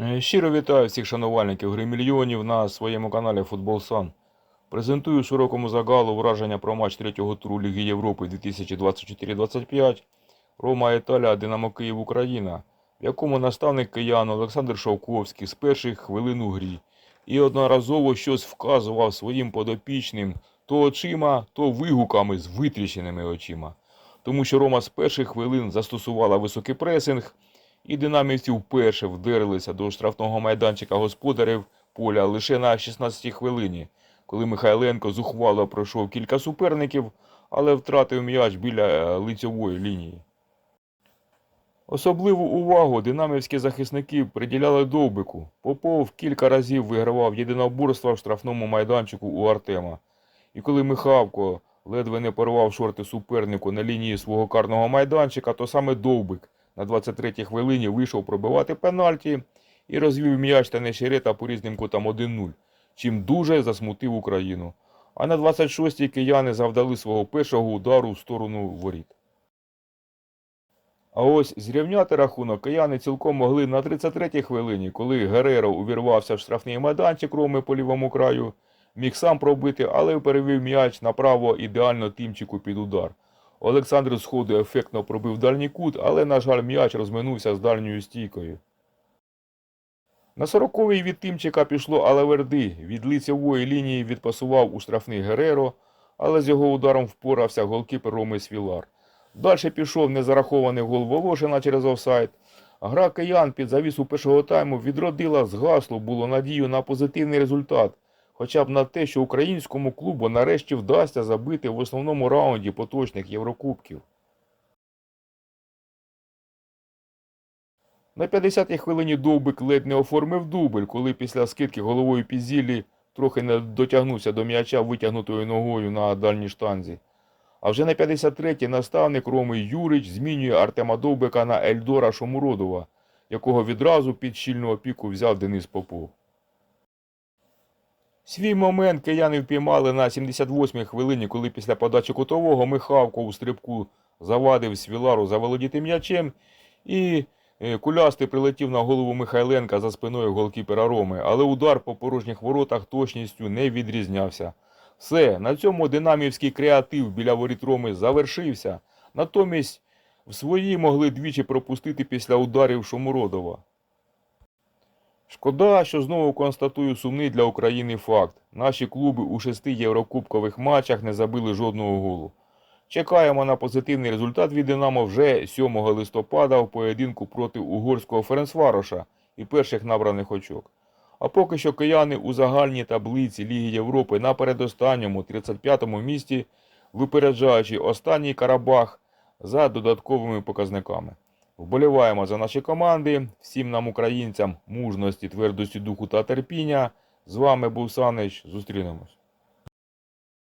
Е, Щиро вітаю всіх шанувальників гри мільйонів на своєму каналі Футбол Сан. Презентую широкому загалу враження про матч третього туру Ліги Європи 2024-25 Рома Італія Динамо Київ Україна, в якому наставник киян Олександр Шовковський з перших хвилин у грі і одноразово щось вказував своїм подопічним то очима, то вигуками з витріщеними очима. Тому що Рома з перших хвилин застосувала високий пресинг, і динамівці вперше вдерлися до штрафного майданчика господарів поля лише на 16-й хвилині, коли Михайленко зухвало пройшов кілька суперників, але втратив м'яч біля е, лицьової лінії. Особливу увагу динамівські захисники приділяли довбику. Попов кілька разів вигравав єдиноборства в штрафному майданчику у Артема. І коли Михавко ледве не порвав шорти супернику на лінії свого карного майданчика, то саме довбик на 23-й хвилині вийшов пробивати пенальті і розвів м'яч та нещерета по різним кутам 1-0, чим дуже засмутив Україну. А на 26-й кияни завдали свого першого удару в сторону воріт. А ось зрівняти рахунок кияни цілком могли на 33-й хвилині, коли Гереро увірвався в штрафний майданчик Роми по лівому краю, міг сам пробити, але перевів м'яч направо ідеально тимчику під удар. Олександр з ефектно пробив дальній кут, але, на жаль, м'яч розминувся з дальньою стійкою. На сороковий від Тимчика пішло Алаверди. Від лицевої лінії відпасував у штрафний Гереро, але з його ударом впорався голкіпер Роми Свілар. Далі пішов незарахований гол Волошина через офсайд. Гра киян під завісу першого тайму відродила згасло було надію на позитивний результат, хоча б на те, що українському клубу нарешті вдасться забити в основному раунді поточних Єврокубків. На 50-й хвилині Довбик ледь не оформив дубль, коли після скидки головою Пізілі трохи не дотягнувся до м'яча витягнутою ногою на дальній штанзі. А вже на 53-й наставник Роми Юрич змінює Артема Довбика на Ельдора Шомуродова, якого відразу під щільну опіку взяв Денис Попов. Свій момент кияни впіймали на 78-й хвилині, коли після подачі кутового Михавко у стрибку завадив Свілару заволодіти м'ячем і е, кулястий прилетів на голову Михайленка за спиною голкіпера Роми, але удар по порожніх воротах точністю не відрізнявся. Все, на цьому динамівський креатив біля воріт Роми завершився. Натомість в свої могли двічі пропустити після ударів Шомуродова. Шкода, що знову констатую сумний для України факт. Наші клуби у шести єврокубкових матчах не забили жодного голу. Чекаємо на позитивний результат від Динамо вже 7 листопада в поєдинку проти угорського Ференцвароша і перших набраних очок. А поки що кияни у загальній таблиці Ліги Європи на передостанньому 35-му місці, випереджаючи останній Карабах за додатковими показниками. Вболіваємо за наші команди, всім нам, українцям, мужності, твердості духу та терпіння. З вами був Санич. Зустрінемось.